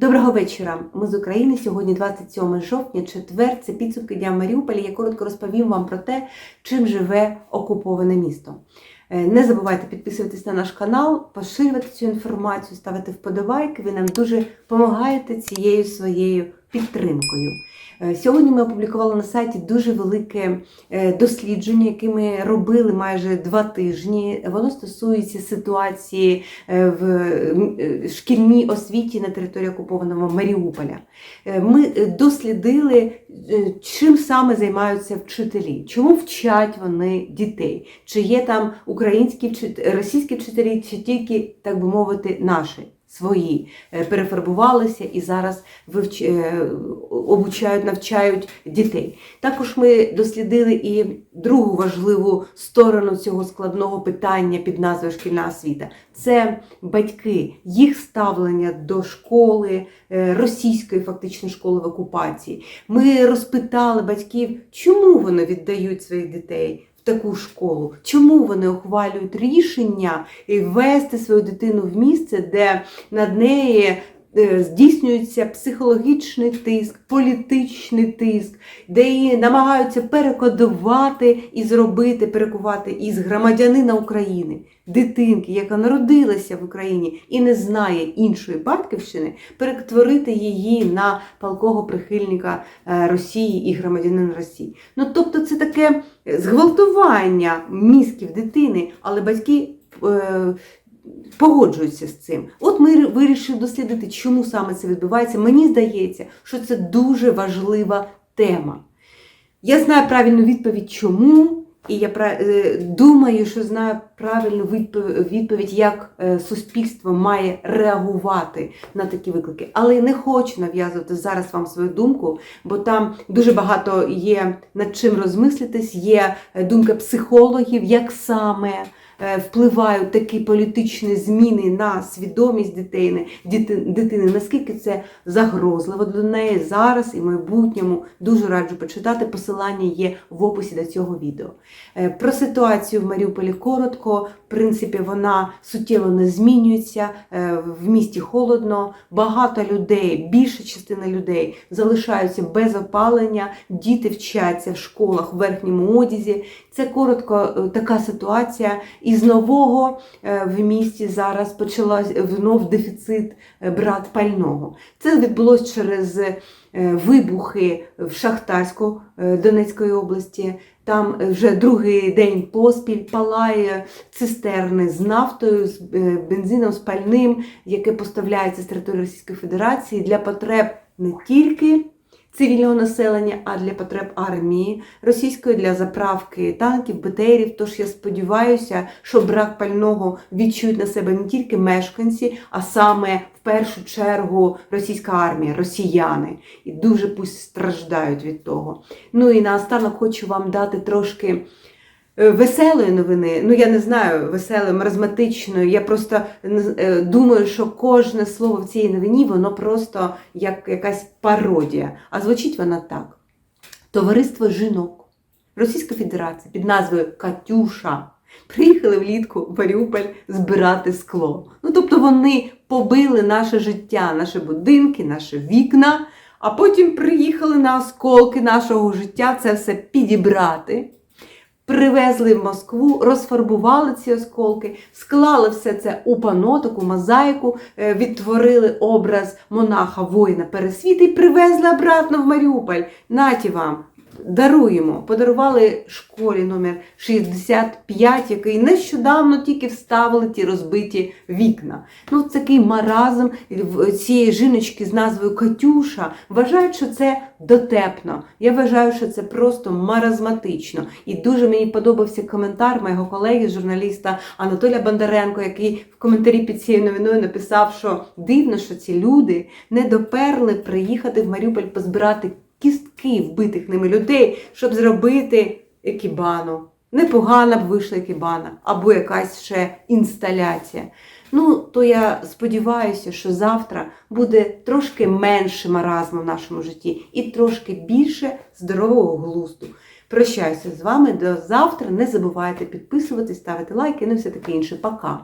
Доброго вечора. Ми з України. Сьогодні 27 жовтня, четвер. Це підсумки дня в Маріуполі. Я коротко розповім вам про те, чим живе окуповане місто. Е, Не забувайте підписуватись на наш канал, поширювати цю інформацію, ставити вподобайки. Ви нам дуже допомагаєте цією своєю підтримкою. Е, Сьогодні ми опублікували на сайті дуже велике е, дослідження, яке ми робили майже два тижні. Воно стосується ситуації е, в шкільній освіті на території окупованого Маріуполя. Ми дослідили, чим саме займаються вчителі, чому вчать вони дітей, чи є там українські російські вчителі, чи тільки, так би мовити, наші. Свої е, перефарбувалися і зараз вивч... е, обучають, навчають дітей. Також ми дослідили і другу важливу сторону цього складного питання під назвою Шкільна освіта це батьки, їх ставлення до школи, е, російської фактично школи в окупації. Ми розпитали батьків, чому вони віддають своїх дітей. Таку школу, чому вони ухвалюють рішення і ввести свою дитину в місце, де над нею е, здійснюється психологічний тиск, політичний тиск, де її намагаються перекодувати і зробити, перекувати із громадянина України, дитинки, яка народилася в Україні і не знає іншої батьківщини, перетворити її на палкого прихильника е, Росії і громадянина Росії. Ну тобто, це таке зґвалтування мізків дитини, але батьки. Погоджуються з цим. От ми вирішили дослідити, чому саме це відбувається. Мені здається, що це дуже важлива тема. Я знаю правильну відповідь, чому, і я е, думаю, що знаю правильну відповідь, як е, суспільство має реагувати на такі виклики. Але не хочу нав'язувати зараз вам свою думку, бо там дуже багато є над чим розмислитись, є е, думка психологів, як саме впливають такі політичні зміни на свідомість дитини, дитини, наскільки це загрозливо для неї зараз і в майбутньому. Дуже раджу почитати. Посилання є в описі до цього відео. Е, Про ситуацію в Маріуполі коротко. В принципі, вона суттєво не змінюється. Е, В місті холодно, багато людей, більша частина людей залишаються без опалення, діти вчаться в школах в верхньому одязі. Це коротко е, така ситуація. І з нового е, в місті зараз почалась внов дефіцит е, брат пального. Це відбулося через е, вибухи в Шахтарську е, Донецької області. Там е, вже другий день поспіль палає цистерни з нафтою, з е, бензином, з пальним, яке поставляється з території Російської Федерації для потреб не тільки цивільного населення, а для потреб армії російської для заправки танків, БТРів. Тож я сподіваюся, що брак пального відчують на себе не тільки мешканці, а саме в першу чергу російська армія, росіяни. І дуже пусть страждають від того. Ну і наостанок хочу вам дати трошки. Е, Веселої новини, ну я не знаю, веселої, маразматичної. Я просто е, думаю, що кожне слово в цій новині, воно просто як якась пародія. А звучить вона так: Товариство жінок Російської Федерації під назвою Катюша приїхали влітку в Маріуполь збирати скло. Ну тобто вони побили наше життя, наші будинки, наші вікна, а потім приїхали на осколки нашого життя це все підібрати. Привезли в Москву, розфарбували ці осколки, склали все це у пано, таку мозаїку, е, відтворили образ монаха воїна Пересвіти і привезли обратно в Маріуполь. Наті вам, даруємо. Подарували школі номер 65, який нещодавно тільки вставили ті розбиті вікна. Ну, такий маразм в цієї жіночки з назвою Катюша. Вважають, що це дотепно. Я вважаю, що це просто маразматично. І дуже мені подобався коментар моєго колеги, журналіста Анатолія Бондаренко, який в коментарі під цією новиною написав, що дивно, що ці люди не доперли приїхати в Маріуполь позбирати кістки вбитих ними людей, щоб зробити екібану. Непогана б вийшла екібана, або якась ще інсталяція. Ну, то я сподіваюся, що завтра буде трошки менше маразму в нашому житті і трошки більше здорового глузду. Прощаюся з вами до завтра. Не забувайте підписуватись, ставити лайки, ну і все таке інше. Пока!